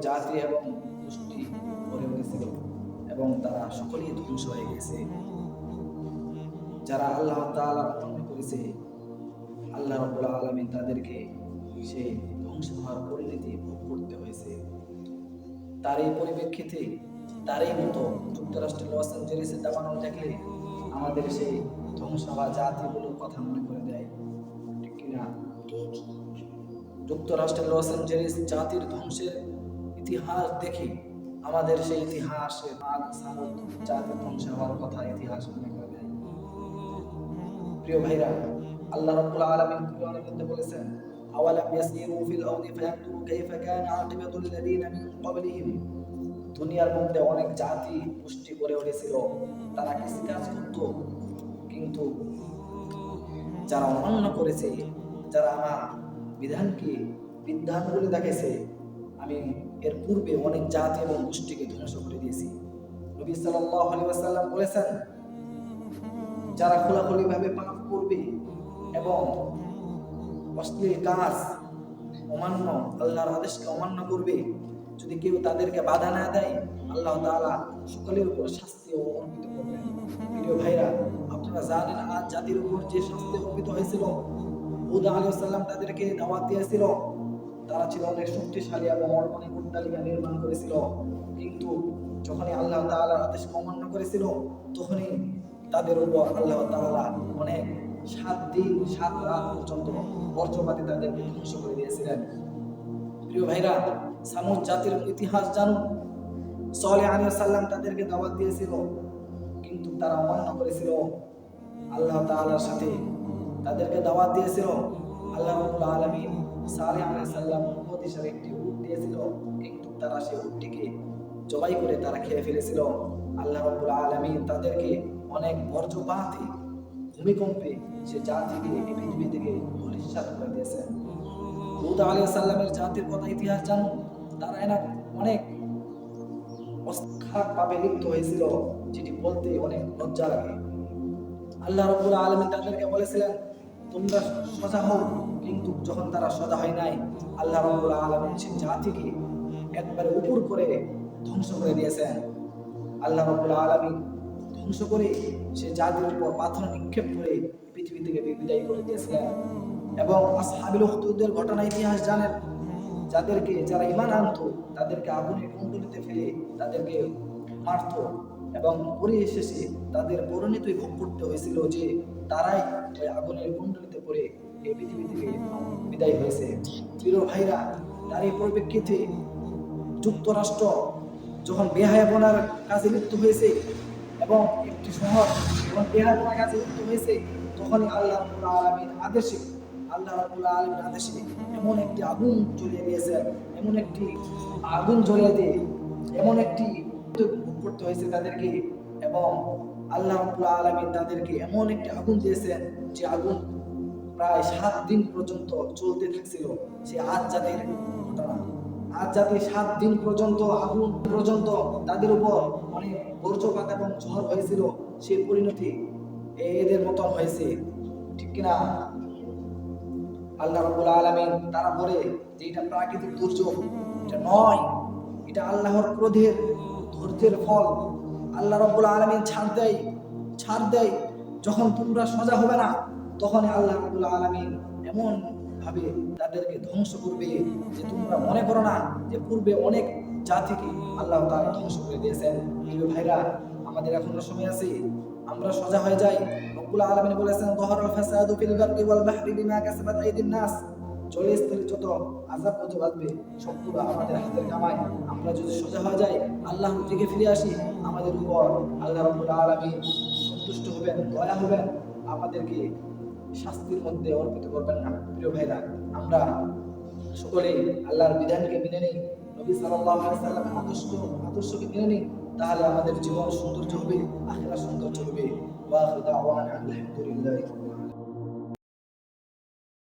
জাতি এবং গোষ্ঠী গড়ে উঠেছিল এবং তারা সকলেই ধ্বংস হয়ে গেছে। যারা আল্লাহ তাআলা অমান্য করেছে, আল্লাহ রাব্বুল আলামিন তাদেরকে সেই ধ্বংস হওয়ার পরিণতি ভোগ করতে হয়েছে। তার এই পরিপ্রেক্ষিতে তারই মতো যুক্তরাষ্ট্রের লস অ্যাঞ্জেলেসে দাবানল দেখলে আমাদের সেই ধ্বংস হওয়া জাতিগুলোর কথা মনে করে দেয়। ঠিক কিনা? যুক্তরাষ্ট্রের লস অ্যাঞ্জেলেস জাতির ধ্বংসের ইতিহাস দেখি। আমাদের সেই ইতিহাসে আদ সামুদ জাতির ধ্বংস হওয়ার কথা ইতিহাস মনে করে দেয়। প্রিয় ভাইরা, আল্লাহ রাব্বুল আলামিন কুরআনের মধ্যে বলেছেন, আওয়ালাম ইয়াসিরু ফিল আরদি ফায়ানজুরু কাইফা কানা আকিবাতুল লাযিনা মিন ক্বাবলিহিম? দুনিয়ার মধ্যে অনেক জাতি পুষ্টি করে উঠেছিল। তারা কৃষি কাজ করত, কিন্তু যারা অমান্য করেছে, যারা আমার বিধানকে বিধানগুলি দেখেছে আমি এর পূর্বে অনেক জাতি এবং গোষ্ঠীকে ধ্বংস করে দিয়েছি। নবী সাল্লাল্লাহু আলাইহি ওয়াসাল্লাম বলেছেন, যারা খোলাখুলি ভাবে পাপ করবে এবং অশ্লীল কাজ অমান্য, আল্লাহর আদেশকে অমান্য করবে, যদি কেউ তাদেরকে বাধা না দেয়, আল্লাহ তাআলা সকলের উপর শাস্তি অর্পিত করবেন প্রিয় ভাইরা, আপনারা জানেন, আজ জাতির উপর যে শাস্তি অর্পিত হয়েছিল, হুদ আলাইহিস সালাম তাদেরকে দাওয়াত দিয়েছিল। তারা ছিল অনেক শক্তিশালী এবং অনেক অট্টালিকা নির্মাণ করেছিল। কিন্তু যখনই আল্লাহ তাআলার আদেশ অমান্য করেছিল, তখনই তাদের উপর আল্লাহ তাআলা অনেক সাত দিন, সাত রাত পর্যন্ত বর্জ্যপাতি তাদেরকে ধ্বংস করে দিয়েছিলেন। প্রিয় ভাইরা, সামুদ জাতির ইতিহাস জানুন। সলে আলী সাল্লাম তাদেরকে দাওয়াত দিয়েছিল, কিন্তু তারা অমান্য করেছিল। আল্লাহ তাআলার সাথে তাদেরকে দাওয়াত দিয়েছিল, আল্লাহ রাব্বুল আলামিন সালে আলী সাল্লাম উপদেশের একটি উট দিয়েছিল। কিন্তু তারা সেই উটটিকে জবাই করে তারা খেয়ে ফেলেছিল। আল্লাহ রাব্বুল আলামিন তাদেরকে অনেক বর্জ্যপাতে, ভূমিকম্পে সে জাতিকে এই পৃথিবী থেকে ধূলিসাৎ করে দিয়েছেন লুত সাল্লামের জাতির কথা ইতিহাস জানুন তারা এনা অনেক লিপ্ত হয়েছিল, যেটি বলতে অনেক লজ্জা লাগে। আল্লাহ রব্বুল আলমী তাদেরকে বলেছিলেন, তোমরা সোজা হও যখন তারা সদা হয় নাই, আল্লাহ রব্বুল আলমিন সে জাতিকে একবারে উপর করে ধ্বংস করে দিয়েছেন। আল্লাহ রব্বুল আলমিন ধ্বংস করে সে জাতির উপর পাথর নিক্ষেপ করে পৃথিবী থেকে বিদায় করে দিয়েছিলেন এবং আসহাবিল উখদুদের ঘটনা ইতিহাস জানেন, যাদেরকে যারা ইমান আনতো, তাদেরকে আগুনের কুণ্ডলিতে ফেলে তাদেরকে মারত এবং পরিশেষে তাদের পরিণতি ভোগ করতে হয়েছিল যে তারাই ওই আগুনের কুণ্ডলিতে পড়ে এই পৃথিবী থেকে বিদায় হয়েছে। প্রিয় ভাইরা তার এই পরিপ্রেক্ষিতে যুক্তরাষ্ট্র যখন বেহায়াপনার কাজে লিপ্ত হয়েছে এবং একটি শহর যখন বেহায়াপনার কাজে লিপ্ত হয়েছে, তখনই আল্লাহ আলামিন আদেশে, আল্লাহ রাব্বুল আলামিন আদেশে এমন একটি আগুন জ্বলিয়ে দিয়েছেন এমন একটি আগুন জ্বলিয়ে দিয়ে এমন একটি করতে হয়েছে তাদেরকে এবং আল্লাহ রাব্বুল আলামিন তাদেরকে এমন একটি আগুন দিয়েছেন যে আগুন প্রায় সাত দিন পর্যন্ত চলতে থাকছিল সে আজ জাতির ঘটনা। আজ জাতি সাত দিন পর্যন্ত, আগুন পর্যন্ত তাদের উপর অনেক বর্জ্যপাত এবং ঝড় হয়েছিল সেই পরিণতি এদের মতন হয়েছে। ঠিক কিনা? আল্লাহ রবুল আলামিন তারা বলে যে এটা প্রাকৃতিক দুর্যোগ, এটা নয়, এটা আল্লাহর ক্রোধের ধৈর্যের ফল। আল্লাহ রাব্বুল আলামিন ছাড় দেয় ছাড় দেয়, যখন তোমরা সোজা হবে না তখন আল্লাহ রাব্বুল আলামিন এমন ভাবে তাদেরকে ধ্বংস করবে যে তোমরা মনে করো না যে পূর্বে অনেক জাতিকে আল্লাহ তাআলা ধ্বংস করে দিয়েছেন। ভাইরা, আমাদের এখনও সময় আছে, আমরা সোজা হয়ে যাই। রব্বুল আলামিন বলেছেন যহরাল ফাসাদু ফিল ওয়াল বাহরি বিমা কাসাবাত আইদিন নাস। যত হতে বাঁধবে সবগুলো আমাদের হাতের কামাই। আমরা যদি সোজা হয়ে যাই, আল্লাহর দিকে ফিরে আসি, আমাদের উপর আল্লাহ রব্বুল আলামিন সন্তুষ্ট হবেন, দয়া হবেন, আমাদেরকে শাস্তির মধ্যে অর্পিত করবেন না। প্রিয় ভাইরা, আমরা সকলে আল্লাহর বিধানকে মেনে নিই, নবী সাল্লামের আদর্শ, আদর্শকে মেনে নিই, তাহলে আমাদের জীবন সৌন্দর্য হবে আখেরা সৌন্দর্য হবে বা আলহামদুলিল্লাহ